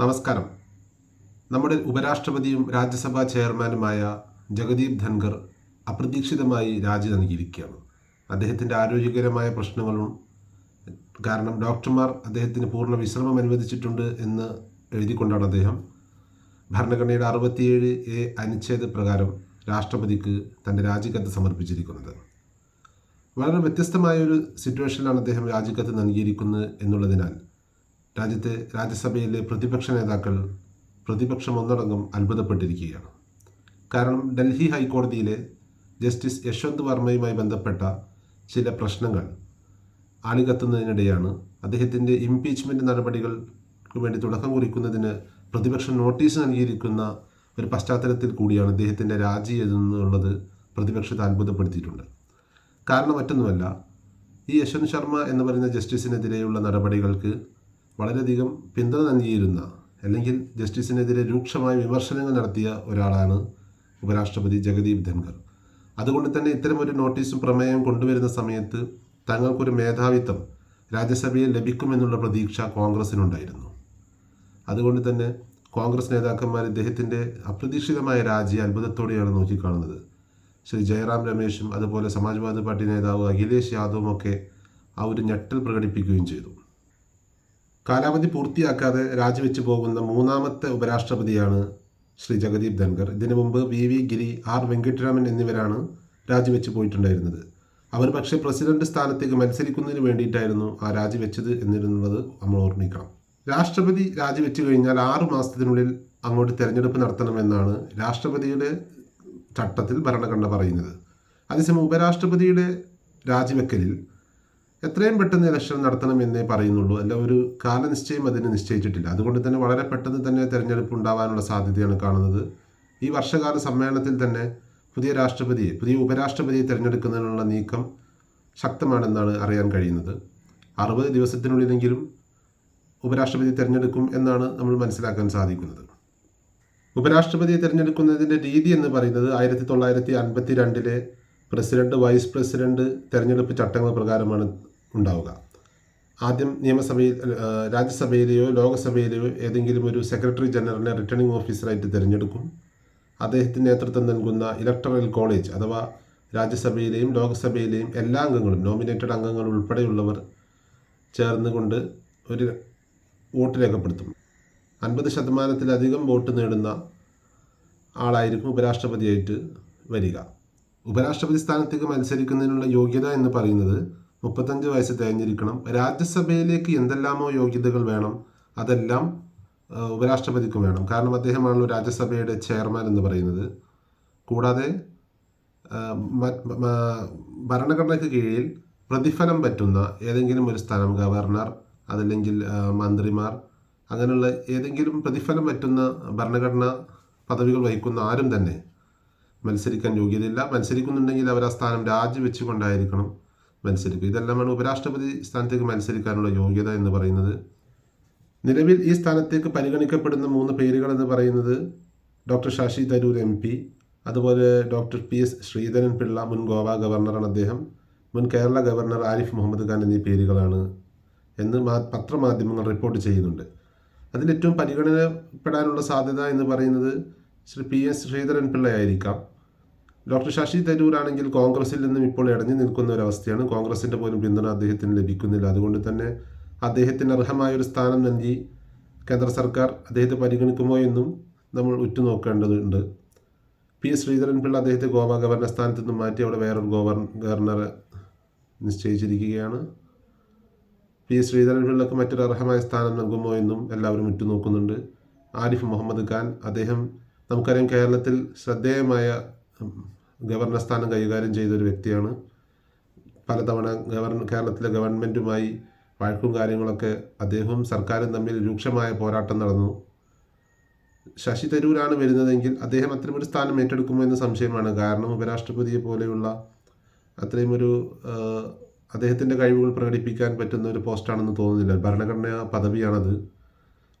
നമസ്കാരം. നമ്മുടെ ഉപരാഷ്ട്രപതിയും രാജ്യസഭാ ചെയർമാനുമായ ജഗദീപ് ധൻഖർ അപ്രതീക്ഷിതമായി രാജി നൽകിയിരിക്കുകയാണ്. അദ്ദേഹത്തിന്റെ ആരോഗ്യകരമായ പ്രശ്നങ്ങളും കാരണം ഡോക്ടർമാർ അദ്ദേഹത്തിന് പൂർണ വിശ്രമം അനുവദിച്ചിട്ടുണ്ട് എന്ന് എഴുതിക്കൊണ്ടാണ് അദ്ദേഹം. ഭരണഘടനയുടെ അറുപത്തിയേഴ് എ അനുച്ഛേദ പ്രകാരം രാഷ്ട്രപതിക്ക് തന്റെ രാജിക്കത്ത് സമർപ്പിച്ചിരിക്കുന്നത്. വളരെ വ്യത്യസ്തമായൊരു സിറ്റുവേഷനിലാണ് അദ്ദേഹം രാജിക്കത്ത് നൽകിയിരിക്കുന്നത് എന്നുള്ളതിനാൽ രാജ്യത്തെ രാജ്യസഭയിലെ പ്രതിപക്ഷ നേതാക്കൾ പ്രതിപക്ഷം ഒന്നടങ്കം അത്ഭുതപ്പെട്ടിരിക്കുകയാണ്. കാരണം ഡൽഹി ഹൈക്കോടതിയിലെ ജസ്റ്റിസ് യശ്വന്ത് വർമ്മയുമായി ബന്ധപ്പെട്ട ചില പ്രശ്നങ്ങൾ ആളികത്തുന്നതിനിടെയാണ് അദ്ദേഹത്തിന്റെ ഇംപീച്ച്മെന്റ് നടപടികൾക്ക് വേണ്ടി തുടക്കം കുറിക്കുന്നതിന് പ്രതിപക്ഷം നോട്ടീസ് നൽകിയിരിക്കുന്ന ഒരു പശ്ചാത്തലത്തിൽ കൂടിയാണ് അദ്ദേഹത്തിന്റെ രാജി എന്നുള്ളത് പ്രതിപക്ഷത്തെ അത്ഭുതപ്പെടുത്തിയിട്ടുണ്ട്. കാരണം മറ്റൊന്നുമല്ല ഈ യശ്വന്ത് ശർമ്മ എന്ന് പറയുന്ന ജസ്റ്റിസിനെതിരെയുള്ള നടപടികൾക്ക് വളരെയധികം പിന്തുണ നൽകിയിരുന്ന അല്ലെങ്കിൽ ജസ്റ്റിസിനെതിരെ രൂക്ഷമായ വിമർശനങ്ങൾ നടത്തിയ ഒരാളാണ് ഉപരാഷ്ട്രപതി ജഗദീപ് ധൻഖർ. അതുകൊണ്ട് തന്നെ ഇത്തരമൊരു നോട്ടീസും പ്രമേയം കൊണ്ടുവരുന്ന സമയത്ത് തങ്ങൾക്കൊരു മേധാവിത്വം രാജ്യസഭയിൽ ലഭിക്കുമെന്നുള്ള പ്രതീക്ഷ കോൺഗ്രസിനുണ്ടായിരുന്നു. അതുകൊണ്ട് തന്നെ കോൺഗ്രസ് നേതാക്കന്മാർ ഇദ്ദേഹത്തിന്റെ അപ്രതീക്ഷിതമായ രാജി അത്ഭുതത്തോടെയാണ് നോക്കിക്കാണുന്നത്. ശ്രീ ജയറാം രമേശും അതുപോലെ സമാജ്വാദി പാർട്ടി നേതാവ് അഖിലേഷ് യാദവും ഒക്കെ ആ ഒരു ഞെട്ടൽ പ്രകടിപ്പിക്കുകയും ചെയ്തു. കാലാവധി പൂർത്തിയാക്കാതെ രാജിവെച്ച് പോകുന്ന മൂന്നാമത്തെ ഉപരാഷ്ട്രപതിയാണ് ശ്രീ ജഗദീപ് ധൻഖർ. ഇതിനു മുമ്പ് V V Giri R Venkataraman എന്നിവരാണ് രാജിവെച്ച് പോയിട്ടുണ്ടായിരുന്നത്. അവർ പക്ഷേ പ്രസിഡന്റ് സ്ഥാനത്തേക്ക് മത്സരിക്കുന്നതിന് വേണ്ടിയിട്ടായിരുന്നു ആ രാജിവെച്ചത് എന്നിരുന്നത് നമ്മൾ ഓർമ്മിക്കണം. രാഷ്ട്രപതി രാജിവെച്ചു കഴിഞ്ഞാൽ ആറു മാസത്തിനുള്ളിൽ അങ്ങോട്ട് തെരഞ്ഞെടുപ്പ് നടത്തണമെന്നാണ് രാഷ്ട്രപതിയുടെ ചട്ടത്തിൽ ഭരണഘടന പറയുന്നത്. അതേസമയം ഉപരാഷ്ട്രപതിയുടെ രാജിവെക്കലിൽ എത്രയും പെട്ടെന്ന് ഇലക്ഷൻ നടത്തണമെന്നേ പറയുന്നുള്ളൂ. അല്ല ഒരു കാലനിശ്ചയം അതിന് നിശ്ചയിച്ചിട്ടില്ല. അതുകൊണ്ട് തന്നെ വളരെ പെട്ടെന്ന് തന്നെ തെരഞ്ഞെടുപ്പ് ഉണ്ടാവാനുള്ള സാധ്യതയാണ് കാണുന്നത്. ഈ വർഷകാല സമ്മേളനത്തിൽ തന്നെ പുതിയ രാഷ്ട്രപതിയെ പുതിയ ഉപരാഷ്ട്രപതിയെ തിരഞ്ഞെടുക്കുന്നതിനുള്ള നീക്കം ശക്തമാണെന്നാണ് അറിയാൻ കഴിയുന്നത്. അറുപത് ദിവസത്തിനുള്ളിലെങ്കിലും ഉപരാഷ്ട്രപതി തിരഞ്ഞെടുക്കും എന്നാണ് നമ്മൾ മനസ്സിലാക്കാൻ സാധിക്കുന്നത്. ഉപരാഷ്ട്രപതിയെ തിരഞ്ഞെടുക്കുന്നതിന്റെ രീതി എന്ന് പറയുന്നത് ആയിരത്തി തൊള്ളായിരത്തി അൻപത്തി രണ്ടിലെ പ്രസിഡന്റ് വൈസ് പ്രസിഡന്റ് തെരഞ്ഞെടുപ്പ് ചട്ടങ്ങൾ പ്രകാരമാണ് ഉണ്ടാവുക. ആദ്യം നിയമസഭയിൽ രാജ്യസഭയിലെയോ ലോകസഭയിലെയോ ഏതെങ്കിലും ഒരു സെക്രട്ടറി ജനറലിനെ റിട്ടേണിംഗ് ഓഫീസറായിട്ട് തിരഞ്ഞെടുക്കും. അദ്ദേഹത്തിന് നേതൃത്വം നൽകുന്ന ഇലക്ടറൽ കോളേജ് അഥവാ രാജ്യസഭയിലെയും ലോകസഭയിലെയും എല്ലാ അംഗങ്ങളും നോമിനേറ്റഡ് അംഗങ്ങൾ ഉൾപ്പെടെയുള്ളവർ ചേർന്നുകൊണ്ട് ഒരു വോട്ട് രേഖപ്പെടുത്തും. അൻപത് ശതമാനത്തിലധികം വോട്ട് നേടുന്ന ആളായിരിക്കും ഉപരാഷ്ട്രപതിയായിട്ട് വരിക. ഉപരാഷ്ട്രപതി സ്ഥാനത്തേക്ക് മത്സരിക്കുന്നതിനുള്ള യോഗ്യത എന്ന് പറയുന്നത് മുപ്പത്തഞ്ച് വയസ്സ് തികഞ്ഞിരിക്കണം. രാജ്യസഭയിലേക്ക് എന്തെല്ലാമോ യോഗ്യതകൾ വേണം അതെല്ലാം ഉപരാഷ്ട്രപതിക്ക് വേണം. കാരണം അദ്ദേഹമാണല്ലോ രാജ്യസഭയുടെ ചെയർമാൻ എന്ന് പറയുന്നത്. കൂടാതെ ഭരണഘടനയ്ക്ക് കീഴിൽ പ്രതിഫലം പറ്റുന്ന ഏതെങ്കിലും ഒരു സ്ഥലം ഗവർണർ അതല്ലെങ്കിൽ മന്ത്രിമാർ അങ്ങനെയുള്ള ഏതെങ്കിലും പ്രതിഫലം പറ്റുന്ന ഭരണഘടന പദവികൾ വഹിക്കുന്ന ആരും തന്നെ മത്സരിക്കാൻ യോഗ്യതയില്ല. മത്സരിക്കുന്നുണ്ടെങ്കിൽ അവർ ആ സ്ഥാനം രാജിവെച്ചുകൊണ്ടായിരിക്കണം. മത്സരിക്കുക ഇതെല്ലാമാണ് ഉപരാഷ്ട്രപതി സ്ഥാനത്തേക്ക് മത്സരിക്കാനുള്ള യോഗ്യത എന്ന് പറയുന്നത്. നിലവിൽ ഈ സ്ഥാനത്തേക്ക് പരിഗണിക്കപ്പെടുന്ന മൂന്ന് പേരുകൾ എന്ന് പറയുന്നത് doctor Shashi Tharoor M P അതുപോലെ doctor P S Sreedharan Pillai മുൻ ഗോവ ഗവർണറാണ് അദ്ദേഹം മുൻ കേരള ഗവർണർ ആരിഫ് മുഹമ്മദ് ഖാൻ എന്നീ പേരുകളാണ് എന്ന് പത്രമാധ്യമങ്ങൾ റിപ്പോർട്ട് ചെയ്യുന്നുണ്ട്. അതിൽ ഏറ്റവും പരിഗണനപ്പെടാനുള്ള സാധ്യത എന്ന് പറയുന്നത് ശ്രീ പി എസ് ശ്രീധരൻ പിള്ളയായിരിക്കാം. ഡോക്ടർ ശശി തരൂർ ആണെങ്കിൽ കോൺഗ്രസിൽ നിന്നും ഇപ്പോൾ ഇടഞ്ഞു നിൽക്കുന്ന ഒരവസ്ഥയാണ് കോൺഗ്രസിന്റെ പോലും പിന്തുണ അദ്ദേഹത്തിന് ലഭിക്കുന്നില്ല. അതുകൊണ്ട് തന്നെ അദ്ദേഹത്തിന് അർഹമായ ഒരു സ്ഥാനം നൽകി കേന്ദ്ര സർക്കാർ അദ്ദേഹത്തെ പരിഗണിക്കുമോ എന്നും നമ്മൾ ഉറ്റുനോക്കേണ്ടതുണ്ട്. പി ശ്രീധരൻ പിള്ള അദ്ദേഹത്തെ ഗോവ ഗവർണർ സ്ഥാനത്ത് നിന്നും മാറ്റി അവിടെ വേറൊരു ഗോവർ ഗവർണറെ നിശ്ചയിച്ചിരിക്കുകയാണ്. പി ശ്രീധരൻ പിള്ളക്ക് മറ്റൊരു അർഹമായ സ്ഥാനം നൽകുമോ എന്നും എല്ലാവരും ഉറ്റുനോക്കുന്നുണ്ട്. ആരിഫ് മുഹമ്മദ് ഖാൻ അദ്ദേഹം നമുക്കറിയാം കേരളത്തിൽ ശ്രദ്ധേയമായ ഗവർണർ സ്ഥാനം കൈകാര്യം ചെയ്തൊരു വ്യക്തിയാണ്. പലതവണ ഗവർണർ കേരളത്തിലെ ഗവൺമെന്റുമായി വഴക്കും കാര്യങ്ങളൊക്കെ അദ്ദേഹവും സർക്കാരും തമ്മിൽ രൂക്ഷമായ പോരാട്ടം നടന്നു. ശശി തരൂരാണ് വരുന്നതെങ്കിൽ അദ്ദേഹം അത്തരമൊരു സ്ഥാനം ഏറ്റെടുക്കുമോ എന്ന സംശയമാണ്. കാരണം ഉപരാഷ്ട്രപതിയെ പോലെയുള്ള അത്രയും ഒരു അദ്ദേഹത്തിന്റെ കഴിവുകൾ പ്രകടിപ്പിക്കാൻ പറ്റുന്ന ഒരു പോസ്റ്റാണെന്ന് തോന്നുന്നില്ല. ഭരണഘടനാ പദവിയാണത്.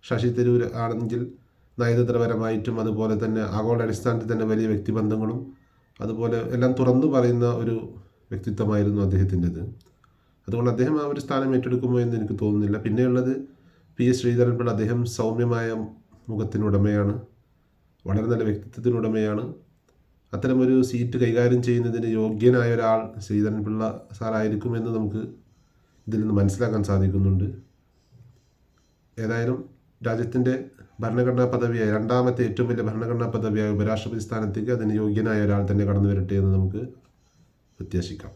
ശശി തരൂർ ആണെങ്കിൽ നയതന്ത്രപരമായിട്ടും അതുപോലെ തന്നെ ആഗോള അടിസ്ഥാനത്തിൽ തന്നെ വലിയ വ്യക്തിബന്ധങ്ങളും അതുപോലെ എല്ലാം തുറന്നു പറയുന്ന ഒരു വ്യക്തിത്വമായിരുന്നു അദ്ദേഹത്തിന്റെത്. അതുകൊണ്ട് അദ്ദേഹം ആ ഒരു സ്ഥാനം ഏറ്റെടുക്കുമോ എന്ന് എനിക്ക് തോന്നുന്നില്ല. പിന്നെയുള്ളത് പി എസ് ശ്രീധരൻപിള്ള അദ്ദേഹം സൗമ്യമായ മുഖത്തിനുടമയാണ് വളരെ നല്ല വ്യക്തിത്വത്തിനുടമയാണ് അത്തരമൊരു സീറ്റ് കൈകാര്യം ചെയ്യുന്നതിന് യോഗ്യനായ ഒരാൾ ശ്രീധരൻപിള്ള സാറായിരിക്കുമെന്ന് നമുക്ക് ഇതിൽ നിന്ന് മനസ്സിലാക്കാൻ സാധിക്കുന്നുണ്ട്. ഏതായാലും രാജ്യത്തിന്റെ ഭരണഘടനാ പദവിയായ രണ്ടാമത്തെ ഏറ്റവും വലിയ ഭരണഘടനാ പദവിയായ ഉപരാഷ്ട്രപതി സ്ഥാനത്തേക്ക് അതിന് യോഗ്യനായ ഒരാൾ തന്നെ കടന്നു വരട്ടെ എന്ന് നമുക്ക് പ്രത്യാശിക്കാം.